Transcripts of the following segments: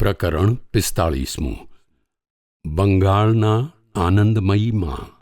પ્રકરણ પિસ્તાળીસમું. બંગાળના આનંદમયીમાં.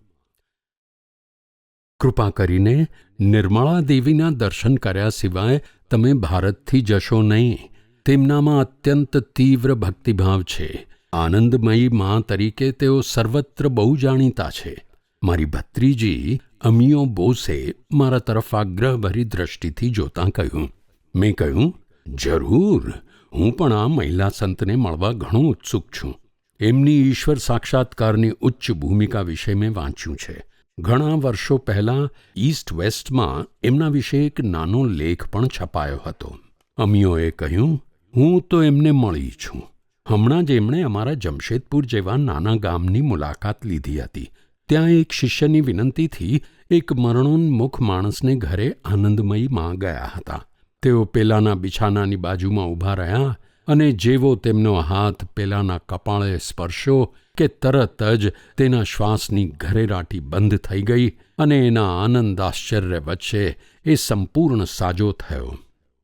કૃપા કરીને નિર્મળા દેવીના દર્શન કર્યા સિવાય તમે ભારતથી જશો નહીં. તેમનામાં અત્યંત તીવ્ર ભક્તિભાવ છે. આનંદમયી માં તરીકે તેઓ સર્વત્ર બહુ જાણીતા છે. મારી ભત્રીજી અમિયો બોસે મારા તરફ આગ્રહભરી દ્રષ્ટિથી જોતાં કહ્યું. મેં કહ્યું, જરૂર. હું પણ આ મહિલા સંતને મળવા ઘણો ઉત્સુક છું. એમની ઈશ્વર સાક્ષાત્કારની ઉચ્ચ ભૂમિકા વિશે મેં વાંચ્યું છે. ઘણા વર્ષો પહેલાં ઈસ્ટ વેસ્ટમાં એમના વિશે એક નાનો લેખ પણ છપાયો હતો. અમીઓએ કહ્યું, હું તો એમને મળી છું. હમણાં જ એમણે અમારા જમશેદપુર જેવા નાના ગામની મુલાકાત લીધી હતી. ત્યાં એક શિષ્યની વિનંતીથી એક મરણોન્મુખ માણસને ઘરે આનંદમયી માં ગયા હતા. તેઓ પેલાના બિછાનાની બાજુમાં ઊભા રહ્યા અને જેવો તેમનો હાથ પેલાના કપાળે સ્પર્શ્યો કે તરત જ તેના શ્વાસની ઘરેરાટી બંધ થઈ ગઈ અને એના આનંદ આશ્ચર્ય વચ્ચે એ સંપૂર્ણ સાજો થયો.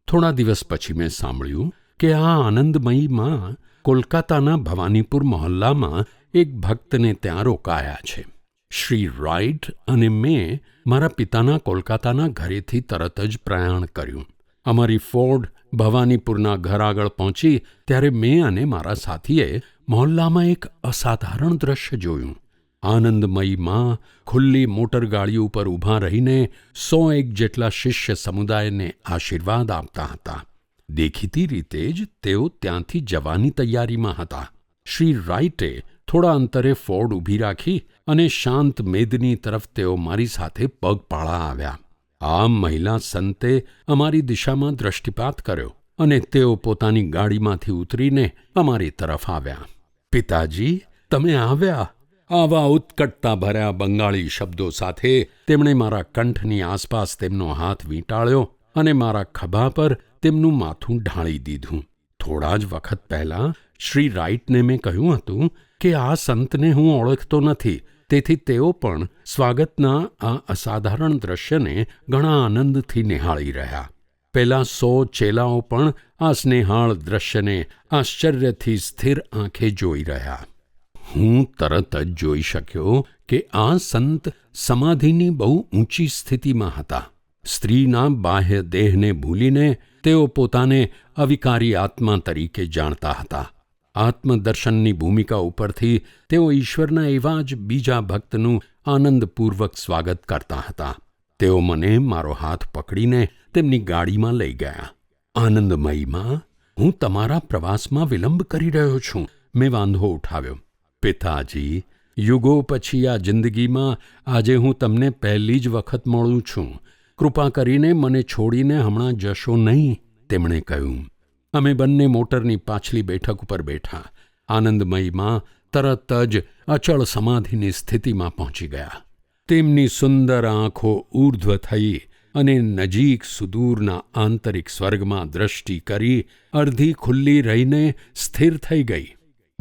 થોડા દિવસ પછી મેં સાંભળ્યું કે આ આનંદમયી માં કોલકાતાના ભવાનીપુર મહોલ્લામાં એક ભક્તને ત્યાં રોકાયા છે. શ્રી રાઇટ અને મેં મારા પિતાના કોલકાતાના ઘરેથી તરત જ પ્રયાણ કર્યું. અમારી ફોર્ડ ભવાનીપુરના ઘર આગળ પહોંચી ત્યારે મેં અને મારા સાથીએ મહોલ્લામાં એક અસાધારણ દ્રશ્ય જોયું. આનંદમયી માં ખુલ્લી મોટરગાડી ઉપર ઊભા રહીને સો એક જેટલા શિષ્ય સમુદાયને આશીર્વાદ આપતા હતા. દેખીતી રીતે જ તેઓ ત્યાંથી જવાની તૈયારીમાં હતા. શ્રી રાઇટે થોડા અંતરે ફોર્ડ ઊભી રાખી અને શાંત મેદની તરફ તેઓ મારી સાથે પગપાળા આવ્યા. આ મહિલા સંતે અમારી દિશામાં દ્રષ્ટિપાત કર્યો અને તેઓ પોતાની ગાડીમાંથી ઉતરીને અમારી તરફ આવ્યા. પિતાજી, તમે આવ્યા? આવા ઉત્કટતા ભર્યા બંગાળી શબ્દો સાથે તેમણે મારા કંઠની આસપાસ તેમનો હાથ વીંટાળ્યો અને મારા ખભા પર તેમનું માથું ઢાળી દીધું. થોડા જ વખત પહેલાં શ્રી રાઇટને મેં કહ્યું હતું કે આ સંતને હું ઓળખતો નથી તેથી તેઓ પણ સ્વાગતના આ અસાધારણ દ્રશ્યને ઘણા આનંદથી નિહાળી રહ્યા. પેલા સો ચેલાઓ પણ આ સ્નેહાળ દ્રશ્યને આશ્ચર્યથી સ્થિર આંખે જોઈ રહ્યા. હું તરત જ જોઈ શક્યો કે આ સંત સમાધિની બહુ ઊંચી સ્થિતિમાં હતા. સ્ત્રીના બાહ્ય દેહને ભૂલીને તેઓ પોતાને અવિકારી આત્મા તરીકે જાણતા હતા. આત્મદર્શનની ભૂમિકા ઉપરથી તેઓ ઈશ્વરના એવા જ બીજા ભક્તનું આનંદપૂર્વક સ્વાગત કરતા હતા. તેઓ મને મારો હાથ પકડીને તેમની ગાડીમાં લઈ ગયા. આનંદમયીમાં, હું તમારા પ્રવાસમાં વિલંબ કરી રહ્યો છું, મેં વાંધો ઉઠાવ્યો. પિતાજી, યુગો પછી આ જિંદગીમાં આજે હું તમને પહેલી જ વખત મળું છું. કૃપા કરીને મને છોડીને હમણાં જશો નહીં, તેમણે કહ્યું. અમે બંને મોટરની પાછલી બેઠક ઉપર બેઠા. આનંદમયીમાં તરત જ અચળ સમાધિની સ્થિતિમાં પહોંચી ગયા. તેમની સુંદર આંખો ઊર્ધ્વ થઈ અને નજીક સુદૂરના આંતરિક સ્વર્ગમાં દ્રષ્ટિ કરી અર્ધી ખુલ્લી રહીને સ્થિર થઈ ગઈ.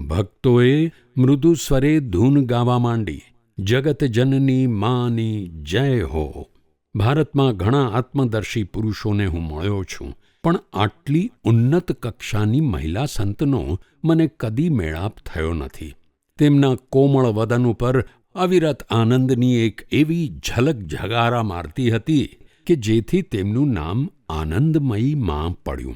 ભક્તોએ મૃદુ સ્વરે ધૂન ગાવા માંડી. જગત જનની માની જય હો. ભારતમાં ઘણા આત્મદર્શી પુરુષોને હું મળ્યો છું. પણ આટલી ઉન્નત કક્ષાની મહિલા સંતનો મને કદી મેળાપ થયો નથી. તેમના કોમળ વદન ઉપર અવિરત આનંદની એક એવી ઝલક ઝગારા મારતી હતી કે જેથી તેમનું નામ આનંદમયી માં પડ્યું.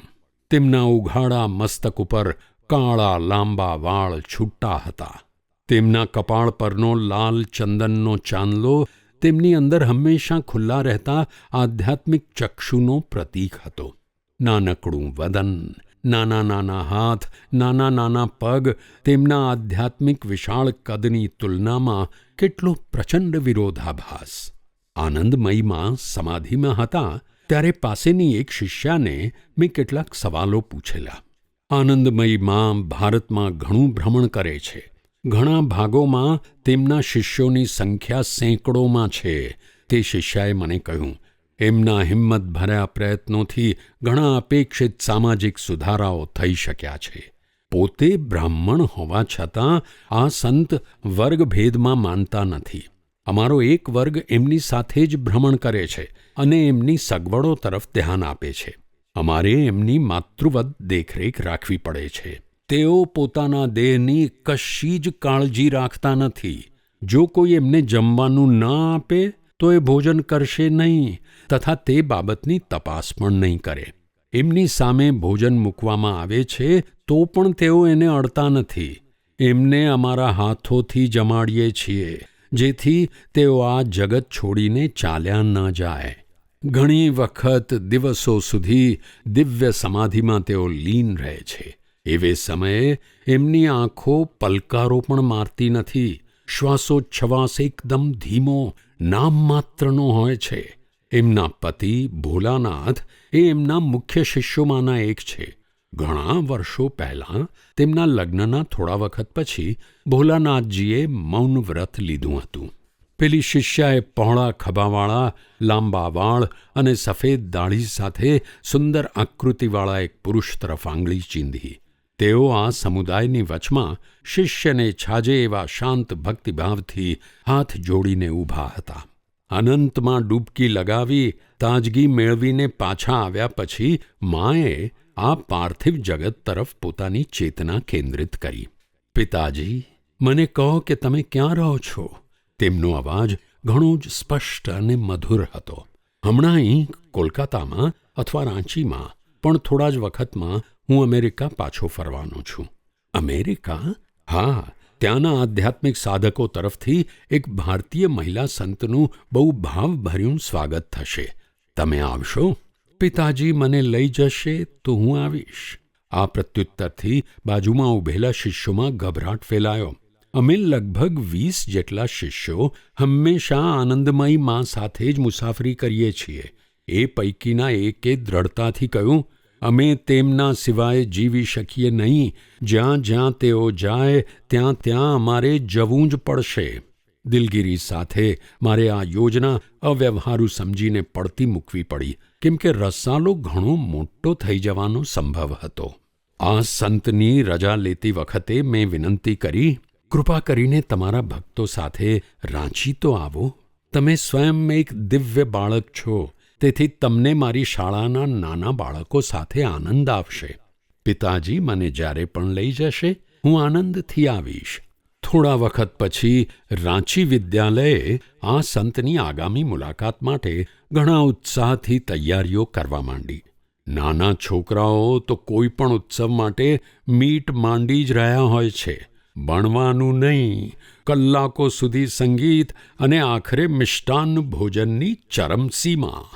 તેમના ઉઘાડા મસ્તક ઉપર કાળા લાંબા વાળ છૂટા હતા. તેમના કપાળ પરનો લાલ ચંદનનો ચાંદલો તેમની અંદર હંમેશા ખુલ્લા રહેતા આધ્યાત્મિક ચક્ષુનો પ્રતીક હતો. નાનકડું વદન, નાના નાના હાથ, નાના નાના પગ, તેમના આધ્યાત્મિક વિશાળ કદની તુલનામાં કેટલો પ્રચંડ વિરોધાભાસ. આનંદમયીમાં સમાધિમાં હતા, ત્યારે પાસેની એક શિષ્યાને મેં કેટલાક સવાલો પૂછેલા. આનંદમયી માં ભારતમાં ઘણું ભ્રમણ કરે છે. ઘણા ભાગોમાં તેમના શિષ્યોની સંખ્યા સેંકડોમાં છે. તે શિષ્યાએ મને કહ્યું એમના હિંમત ભર્યા પ્રયત્નોથી ઘણા અપેક્ષિત સામાજિક સુધારાઓ થઈ શક્યા છે. પોતે બ્રાહ્મણ હોવા છતાં આ સંત વર્ગભેદમાં માનતા નથી. અમારો એક વર્ગ એમની સાથે જ ભ્રમણ કરે છે અને એમની સગવડો તરફ ધ્યાન આપે છે. અમારે એમની માતૃવત દેખરેખ રાખવી પડે છે. તેઓ પોતાના દેહની કશી જ કાળજી રાખતા નથી. જો કોઈ એમને જમવાનું ન આપે તો એ ભોજન કરશે નહીં, તથા તે બાબતની તપાસ પણ નહીં કરે. એમની સામે ભોજન મૂકવામાં આવે છે, તો પણ તેઓ એને અડતા નથી. એમને અમારા હાથોથી જમાડીએ છીએ, જેથી તેઓ આ જગત છોડીને ચાલ્યા ન જાય. ઘણી વખત દિવસો સુધી દિવ્ય સમાધિમાં તેઓ લીન રહે છે. એવે સમયે એમની આંખો પલકારો પણ મારતી નથી. શ્વાસોચ્છવાસ એકદમ ધીમો નામ માત્રનો હોય છે. એમના પતિ ભોલાનાથ એ એમના મુખ્ય શિષ્યોમાંના એક છે. ઘણા વર્ષો પહેલાં તેમના લગ્નના થોડા વખત પછી ભોલાનાથજીએ મૌન વ્રત લીધું હતું. પેલી શિષ્યાએ પહોળા ખભાવાળા, લાંબા વાળ અને સફેદ દાઢી સાથે સુંદર આકૃતિવાળા એક પુરુષ તરફ આંગળી ચીંધી. તેઓ આ સમુદાયની વચમાં શિષ્યને છાજે એવા શાંત ભક્તિભાવથી હાથ જોડીને ઊભા હતા. અનંતમાં ડૂબકી લગાવી તાજગી મેળવીને પાછા આવ્યા પછી માએ આ પાર્થિવ જગત તરફ પોતાની ચેતના કેન્દ્રિત કરી. પિતાજી, મને કહો કે તમે ક્યાં રહો છો? તેમનો અવાજ ઘણો જ સ્પષ્ટ અને મધુર હતો. હમણાં અહીં કોલકાતામાં અથવા રાંચીમાં, પણ થોડા જ વખતમાં હું અમેરિકા પાછો ફરવાનો છું. અમેરિકા? હા, ત્યાંના આધ્યાત્મિક સાધકો તરફથી એક ભારતીય મહિલા સંતનું બહુ ભાવભર્યું સ્વાગત થશે. તમે આવશો? પિતાજી મને લઈ જશે તો હું આવીશ. આ પ્રત્યુત્તરથી બાજુમાં ઊભેલા શિષ્યોમાં ગભરાટ ફેલાયો. અમે લગભગ વીસ જેટલા શિષ્યો હંમેશા આનંદમયી મા સાથે જ મુસાફરી કરીએ છીએ. એ પૈકીના એકે દ્રઢતાથી કહ્યું અમે તેમના સિવાય જીવી શકીએ નહીં. જ્યાં જ્યાં તેઓ જાય, ત્યાં ત્યાં અમારે જવું જ પડશે. દિલગીરી સાથે મારે આ યોજના અવ્યવહારુ સમજીને પડતી મૂકવી પડી, કેમ કે રસાલો ઘણો મોટો થઈ જવાનો સંભવ હતો. આ સંતની રજા લેતી વખતે મેં વિનંતી કરી, કૃપા કરીને તમારા ભક્તો સાથે રાંચી તો આવો. તમે સ્વયં એક દિવ્ય બાળક છો. તેથી તમને મારી શાળાના નાના બાળકો સાથે આનંદ આવશે. પિતાજી મને જ્યારે પણ લઈ જશે, હું આનંદથી આવીશ. થોડા વખત પછી રાંચી વિદ્યાલયે આ સંતની આગામી મુલાકાત માટે ઘણા ઉત્સાહથી તૈયારીઓ કરવા માંડી. નાના છોકરાઓ તો કોઈ પણ ઉત્સવ માટે મીટ માંડી જ રહ્યા હોય છે. ભણવાનું નહીં, કલાકો સુધી સંગીત અને આખરે મિષ્ટાન્ન ભોજનની ચરમસીમા.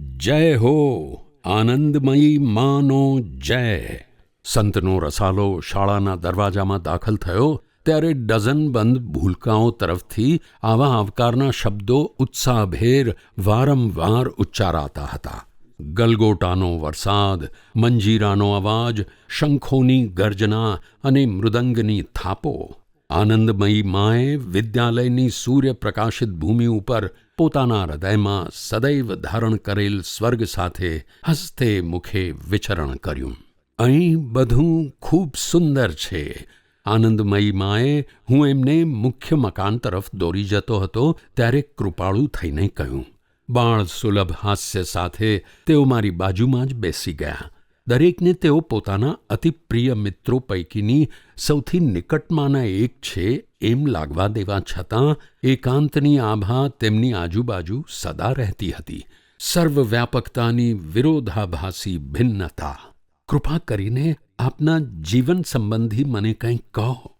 જય હો, આનંદમયી માનો જય. સંતનો રસાલો શાળાના દરવાજામાં દાખલ થયો, ત્યારે ડઝનબંધ ભૂલકાઓ તરફથી આવા આવકારના શબ્દો ઉત્સાહભેર વારંવાર ઉચ્ચારાતા હતા. ગલગોટાનો વરસાદ, મંજીરાનો અવાજ, શંખોની ગર્જના અને મૃદંગની થાપો આનંદમયી માએ વિદ્યાલયની સૂર્યપ્રકાશિત ભૂમિ ઉપર પોતાના હૃદયમાં સદૈવ ધારણ કરેલ સ્વર્ગ સાથે હસ્તે મુખે વિચરણ કર્યું. અહીં બધું ખૂબ સુંદર છે. આનંદમયી માએ હું એમને મુખ્ય મકાન તરફ દોરી જતો હતો ત્યારે કૃપાળુ થઈને કહ્યું, બાળ સુલભ હાસ્ય સાથે તેઓ મારી બાજુમાં જ બેસી ગયા. દરેકને તેઓ પોતાના અતિ પ્રિય મિત્રો પૈકીની સૌથી નિકટમાંના એક છે એમ લાગવા દેવા છતાં એકાંતની આભા તેમની આજુબાજુ સદા રહેતી હતી. સર્વવ્યાપકતાની વિરોધાભાસી ભિન્નતા. કૃપા કરીને આપના જીવન સંબંધી મને કંઈક કહો.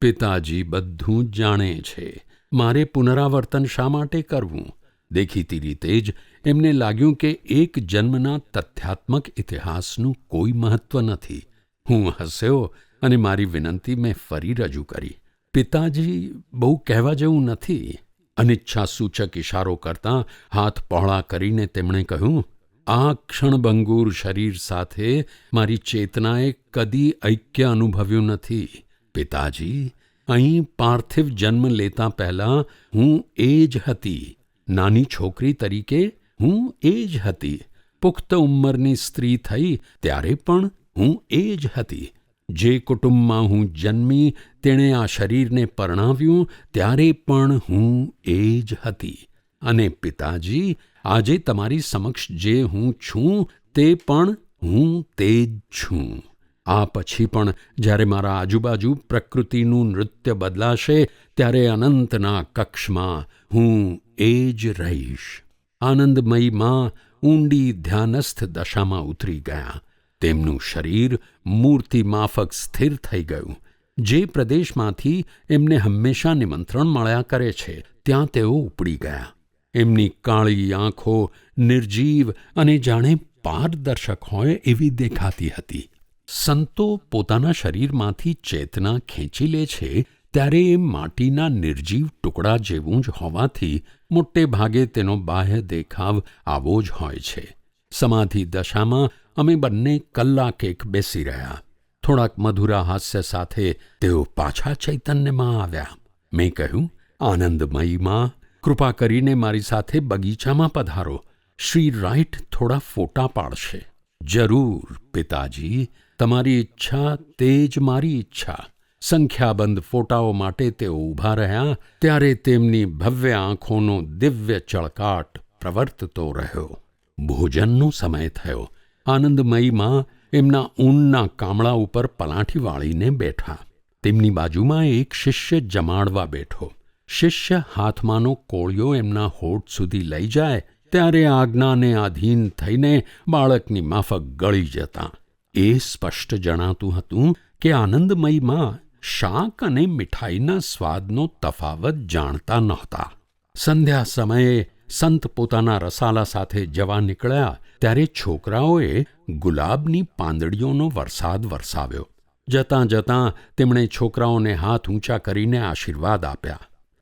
પિતાજી બધું જાણે છે. મારે પુનરાવર્તન શા માટે કરવું? દેખીતી રીતે જ એમને લાગ્યું કે એક જન્મના તથ્યાત્મક ઇતિહાસનું કોઈ મહત્વ નથી. હું હસ્યો અને મારી વિનંતી મેં ફરી રજૂ કરી. પિતાજી, બહુ કહેવા જેવું નથી. અનિચ્છાસૂચક ઇશારો કરતાં હાથ પહોળા કરીને તેમણે કહ્યું, આ ક્ષણભંગુર શરીર સાથે મારી ચેતનાએ કદી ઐક્ય અનુભવ્યું નથી. પિતાજી, અહીં પાર્થિવ જન્મ લેતા પહેલાં હું એ જ હતી નાની છોકરી તરીકે હું એ જ હતી. પુખ્ત ઉંમરની સ્ત્રી થઈ ત્યારે પણ હું એ જ હતી. જે કુટુંબમાં હું જન્મી, તેણે આ શરીરને પરણાવ્યું, ત્યારે પણ હું એ જ હતી. અને પિતાજી, આજે તમારી સમક્ષ જે હું છું, તે પણ હું તે જ છું. આ પછી પણ જ્યારે મારા આજુબાજુ પ્રકૃતિનું નૃત્ય બદલાશે, ત્યારે અનંતના કક્ષમાં હું એ જ રહીશ. આનંદમયી માં ઊંડી ધ્યાનસ્થ દશામાં ઉતરી ગયા. તેમનું શરીર મૂર્તિ માફક સ્થિર થઈ ગયું. જે પ્રદેશમાંથી એમને હંમેશા નિમંત્રણ મળ્યા કરે છે, ત્યાં તેઓ ઉપડી ગયા. એમની કાળી આંખો નિર્જીવ અને જાણે પારદર્શક હોય એવી દેખાતી હતી. સંતો પોતાના શરીરમાંથી ચેતના ખેંચી લે છે ત્યારે એ માટીના નિર્જીવ ટુકડા જેવું જ હોવાથી મોટે ભાગે તેનો બાહ્ય દેખાવ આવો જ હોય છે. સમાધિ દશામાં અમે બંને કલાક એક બેસી રહ્યા. થોડાક મધુરા હાસ્ય સાથે તેઓ પાછા ચૈતન્યમાં આવ્યા. મેં કહ્યું આનંદમયીમાં કૃપા કરીને મારી સાથે બગીચામાં પધારો. શ્રી રાઇટ થોડા ફોટા પાડશે. જરૂર, પિતાજી. તમારી ઈચ્છા તે જ મારી ઈચ્છા. સંખ્યાબંધ ફોટાઓ માટે તેઓ ઊભા રહ્યા ત્યારે તેમની ભવ્ય આંખોનો દિવ્ય ચળકાટ પ્રવર્તતો રહ્યો. ભોજનનો સમય થયો. આનંદમયીમાં એમના ઊનના કામળા ઉપર પલાઠી વાળીને બેઠા. તેમની બાજુમાં એક શિષ્ય જમાડવા બેઠો. શિષ્ય હાથમાંનો કોળિયો એમના હોઠ સુધી લઈ જાય ત્યારે આજ્ઞાને આધીન થઈને બાળકની માફક ગળી જતાં. એ સ્પષ્ટ જણાતું હતું કે આનંદમયીમાં શાક અને મીઠાઈના સ્વાદનો તફાવત જાણતા નહોતા. સંધ્યા સમયે સંત પોતાના રસાલા સાથે જવા નીકળ્યા ત્યારે છોકરાઓએ ગુલાબની પાંદડીઓનો વરસાદ વરસાવ્યો. જતાં જતાં તેમણે છોકરાઓને હાથ ઊંચા કરીને આશીર્વાદ આપ્યા.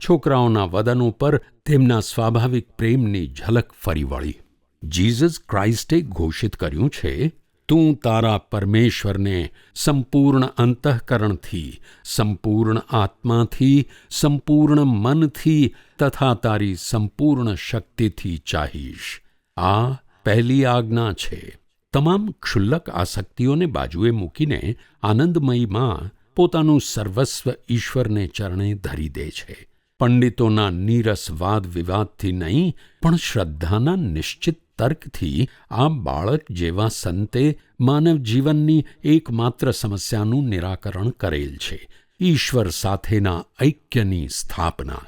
છોકરાઓના વદન ઉપર તેમના સ્વાભાવિક પ્રેમની ઝલક ફરી વળી. જીસસ ક્રાઇસ્ટે ઘોષિત કર્યું છે તું તારા પરમેશ્વરને સંપૂર્ણ અંતઃકરણથી સંપૂર્ણ આત્માથી સંપૂર્ણ મનથી તથા તારી સંપૂર્ણ શક્તિથી ચાહીશ. આ પહેલી આજ્ઞા છે. તમામ ક્ષુલ્લક આસક્તિઓને બાજુએ મૂકીને આનંદમયી માં પોતાનું સર્વસ્વ ઈશ્વરને ચરણે ધરી દે છે. પંડિતોના નીરસ વાદ વિવાદથી નહીં, પણ શ્રદ્ધાના નિશ્ચિત તર્કથી આ બાળક જેવા સંતે માનવ જીવનની એકમાત્ર સમસ્યાનું નિરાકરણ કરેલ છે. ઈશ્વર સાથેના ઐક્યની સ્થાપના.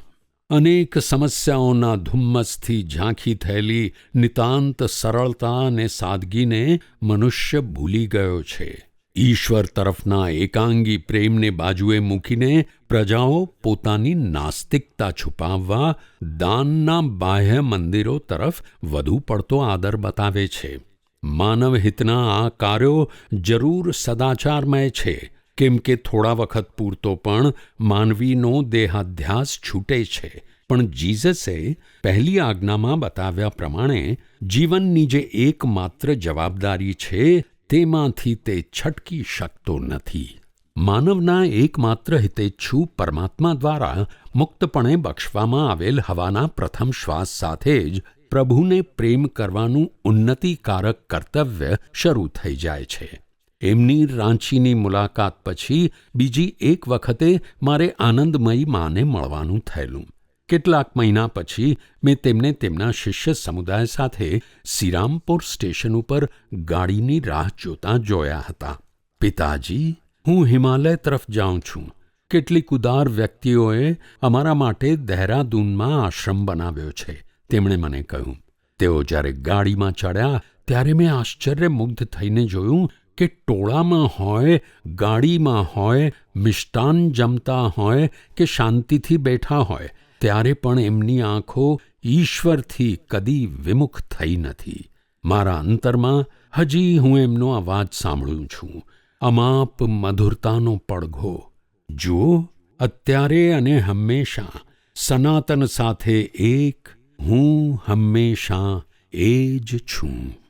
અનેક સમસ્યાઓના ધુમ્મસથી ઝાંખી થયેલી નિતાંત સરળતા અને સાદગીને મનુષ્ય ભૂલી ગયો છે. ઈશ્વર તરફના એકાંગી પ્રેમને બાજુએ મૂકીને પ્રજાઓ પોતાની નાસ્તિકતા છુપાવવા દાનના બાહ્ય મંદિરો તરફ વધુ પડતો આદર બતાવે છે. માનવહિતના આ કાર્યો જરૂર સદાચારમય છે. કેમ કે થોડા વખત પૂરતો પણ માનવીનો દેહાધ્યાસ છૂટે છે. પણ જીઝસે પહેલી આજ્ઞામાં બતાવ્યા પ્રમાણે જીવનની જે એકમાત્ર જવાબદારી છે તેમાંથી તે છટકી શકતો નથી. માનવના એકમાત્ર હિતેચ્છુ પરમાત્મા દ્વારા મુક્તપણે બક્ષવામાં આવેલ હવાના પ્રથમ શ્વાસ સાથે જ પ્રભુને પ્રેમ કરવાનું ઉન્નતિકારક કર્તવ્ય શરૂ થઈ જાય છે. એમની રાંચીની મુલાકાત પછી બીજી એક વખતે મારે આનંદમયી માને મળવાનું થયેલું. કેટલાક મહિના પછી મેં તેમને તેમના શિષ્ય સમુદાય સાથે સિરામપુર સ્ટેશન ઉપર ગાડીની રાહ જોતા જોયા હતા. પિતાજી, હું હિમાલય તરફ જાઉં છું. કેટલીક ઉદાર વ્યક્તિઓએ અમારા માટે દહેરાદૂનમાં આશ્રમ બનાવ્યો છે, તેમણે મને કહ્યું. તેઓ જ્યારે ગાડીમાં ચડ્યા, ત્યારે મેં આશ્ચર્યમુગ્ધ થઈને જોયું કે ટોળામાં હોય, ગાડીમાં હોય, મિષ્ટાન જમતા હોય કે શાંતિથી બેઠા હોય ત્યારે પણ એમની આંખો ઈશ્વરથી કદી વિમુખ થઈ નથી. મારા અંતરમાં હજી હું એમનો અવાજ સાંભળું છું. અમાપ મધુરતાનો પડઘો. જુઓ, અત્યારે અને હંમેશા સનાતન સાથે એક હું હંમેશા એ જ છું.